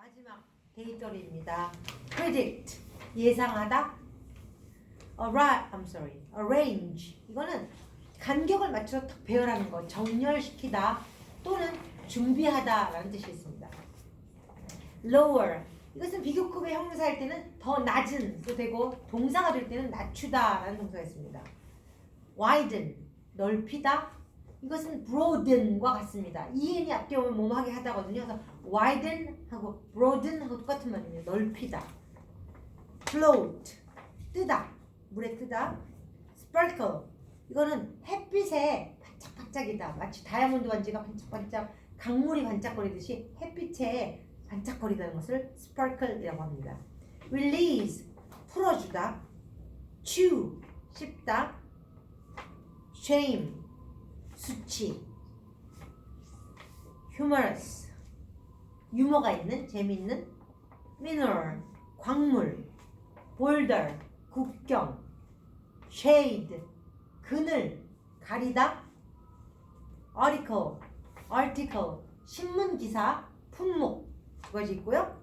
마지막 데이터리입니다. predict 예상하다. arra I'm sorry. arrange 이거는 간격을 맞춰서 딱 배열하는 거, 정렬시키다 또는 준비하다라는 뜻이 있습니다. lower 이것은 비교급의 형사일 때는 더 낮은 도 되고 동사가 될 때는 낮추다라는 동사가 있습니다. widen 넓히다 이것은 broaden과 같습니다. en이 앞뒤 오면 뭐하게 하다거든요. 그래서 widen 하고 broaden 하고 똑같은 말이에요. 넓히다. float 뜨다 물에 뜨다. sparkle 이거는 햇빛에 반짝반짝이다. 마치 다이아몬드 반지가 반짝반짝 강물이 반짝거리듯이 햇빛에 반짝거리다는 것을 sparkle이라고 합니다. release 풀어주다. chew 씹다. shame 수치 humorous 유머가 있는 재미있는 mineral 광물 boulder 국경 shade 그늘 가리다 article article 신문 기사 품목 두 가지 있고요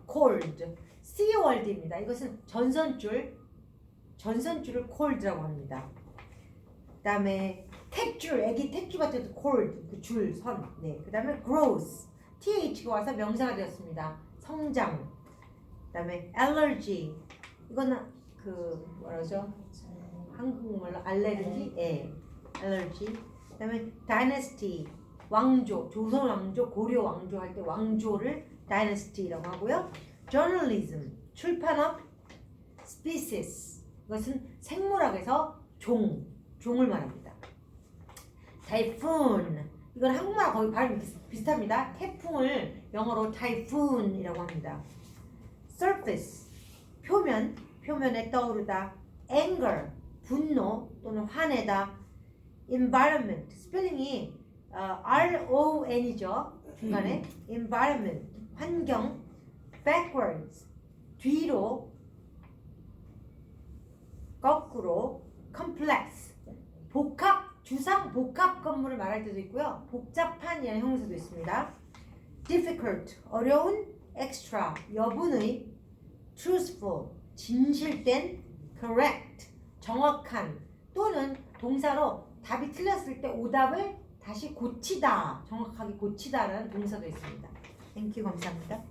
sea world입니다 이것은 전선줄 전선줄을 cold라고 합니다 그 다음에 탯줄, 애기 탯줄 같은 것도 cord, 그 줄, 선. 네. 그 다음에 growth, th가 와서 명사가 되었습니다. 성장. 그 다음에 allergy, 이거는 그 뭐라죠? 한국말로 알레르기, 예, allergy. 그 다음에 dynasty, 왕조, 조선 왕조, 고려 왕조 할 때 왕조를 dynasty라고 하고요. journalism, 출판업, species, 이것은 생물학에서 종, 종을 말합니다. 타이푼. 이건 한국말 거의 발음 비슷- 비슷합니다. 태풍을 영어로 타이푼이라고 합니다. surface. 표면 표면에 떠오르다. Anger. 분노 또는 화내다. Environment. 스펠링이 어, R O N이죠. 중간에. Environment. 환경. Backwards. 뒤로. 거꾸로. Complex. 복합 주상 복합 건물을 말할 때도 있고요. 복잡한이라는 형용사도 있습니다. difficult 어려운 extra 여분의 truthful 진실된 correct 정확한 또는 동사로 답이 틀렸을 때 오답을 다시 고치다 정확하게 고치다라는 동사도 있습니다. 땡큐 감사합니다.